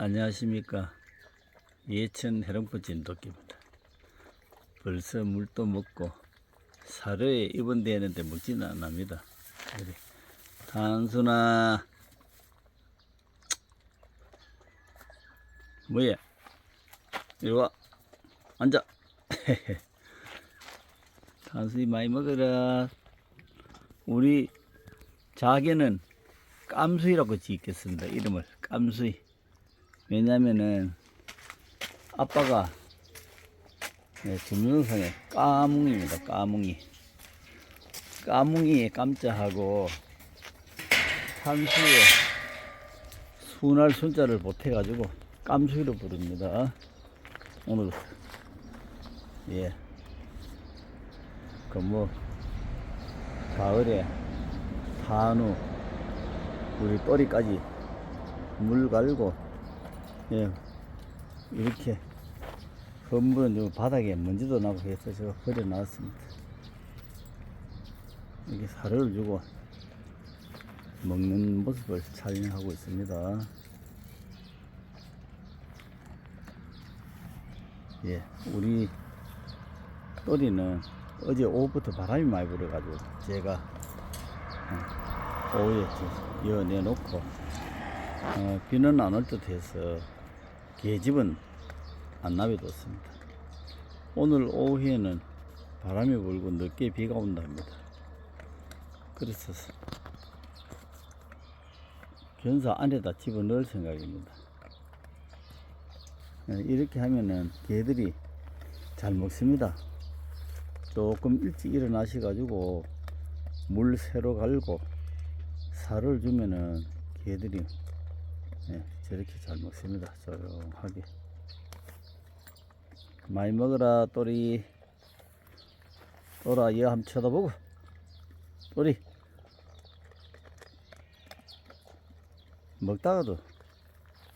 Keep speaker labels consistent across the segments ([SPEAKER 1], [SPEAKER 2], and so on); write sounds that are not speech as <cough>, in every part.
[SPEAKER 1] 안녕하십니까. 예천 해롱포 진돗개입니다. 벌써 물도 먹고 사료에 입원되는데 먹지는 않습니다. 우리 단순아. 뭐야 이리 와. 앉아. <laughs> 단순히 많이 먹어라. 우리 자개는 깜수이라고 짓겠습니다. 이름을 깜수이 왜냐면은 아빠가 네, 김영상의 까뭉입니다. 까뭉이. 까뭉이의 깜짝하고 산수에 순할 순자를 못해가지고 깜수이로 부릅니다. 오늘 예. 그뭐 가을에 단우 우리 떠리까지 물 갈고 예, 이렇게 건물은 좀 바닥에 먼지도 나고 해서 제가 버려놨습니다. 이렇게 사료를 주고 먹는 모습을 촬영하고 있습니다. 예, 우리 또리는 어제 오후부터 바람이 많이 불어가지고 제가 어, 오후에 여 내놓고 어, 비는 안 올 듯 해서 계집은 안 놔둬뒀습니다. 오늘 오후에는 바람이 불고 늦게 비가 온답니다. 그래서 견사 안에다 집어넣을 생각입니다. 예, 이렇게 하면은 개들이 잘 먹습니다. 조금 일찍 일어나셔가지고 물 새로 갈고 살을 주면은 개들이 예, 저렇게 잘 먹습니다. 조용하게. 많이 먹어라, 또리. 또라, 얘 한번 쳐다보고. 또리. 먹다가도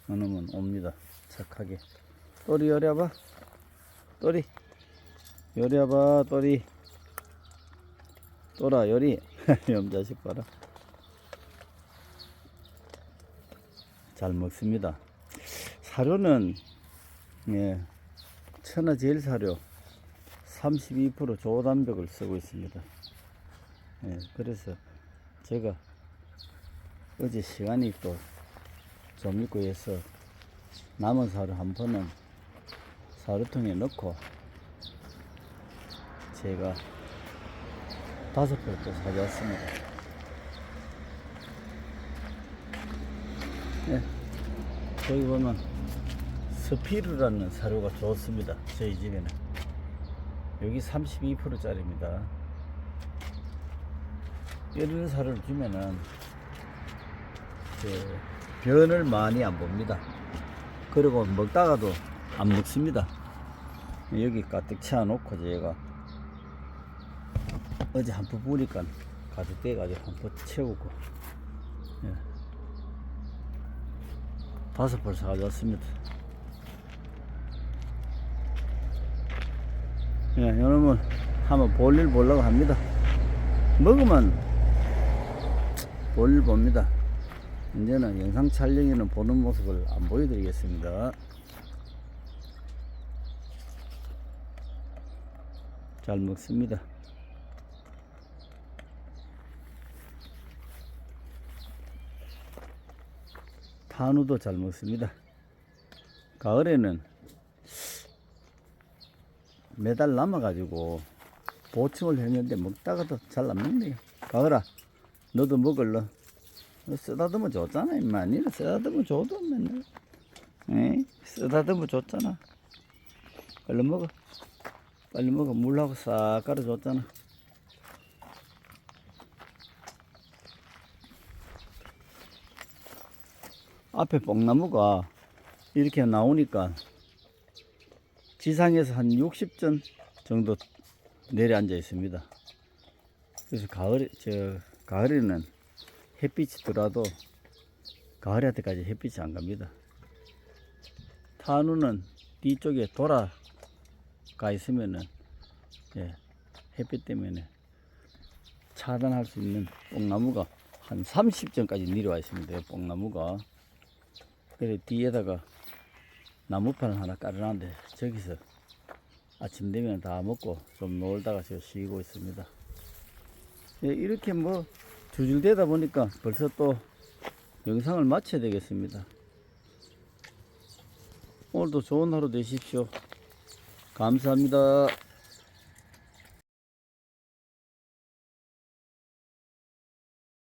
[SPEAKER 1] 어느면 옵니다. 착하게. 또리 요리해봐. 또리. 요리해봐, 또리. 또라, 요리. <laughs> 염자식 봐라. 잘 먹습니다. 사료는 예, 천하 제일 사료 32% 조단백을 쓰고 있습니다. 예, 그래서 제가 어제 시간이 또 좀 있고 해서 남은 사료 한 번은 사료통에 넣고 제가 다섯 벌또 가져왔습니다. 예, 저기 보면 스피루라는 사료가 좋습니다. 저희 집에는 여기 32%짜리입니다. 이런 사료를 주면은 그 변을 많이 안 봅니다. 그리고 먹다가도 안 먹습니다. 여기 가득 채워놓고 제가 어제 한푼 부니까 가득 돼가지고 한푼 채우고 예. 다섯 벌 사가져왔습니다. 예, 여러분 한번 볼일 보려고 합니다. 먹으면 볼일 봅니다. 이제는 영상 촬영에는 보는 모습을 안 보여드리겠습니다. 잘 먹습니다. 한우도 잘 먹습니다. 가을에는 매달 남아가지고 보충을 했는데 먹다가도 잘 안 먹네요. 가을아, 너도 먹을러. 너 쓰다듬어 줬잖아, 임마. 니는 쓰다듬어 줘도 맨날. 에? 쓰다듬어 줬잖아. 얼른 먹어. 빨리 먹어. 물하고 싹 깔아줬잖아. 앞에 뽕나무가 이렇게 나오니까 지상에서 한 60전 정도 내려앉아 있습니다. 그래서 가을, 저, 가을에는 햇빛이 들어와도 가을에 때까지 햇빛이 안 갑니다. 탄우는 뒤쪽에 돌아가 있으면은, 예, 햇빛 때문에 차단할 수 있는 뽕나무가 한 30전까지 내려와 있습니다. 이 뽕나무가. 그래 뒤에다가 나무판을 하나 깔아놨는데 저기서 아침 되면 다 먹고 좀 놀다가 저 쉬고 있습니다. 예, 이렇게 뭐 주줄되다 보니까 벌써 또 영상을 마쳐야 되겠습니다. 오늘도 좋은 하루 되십시오. 감사합니다.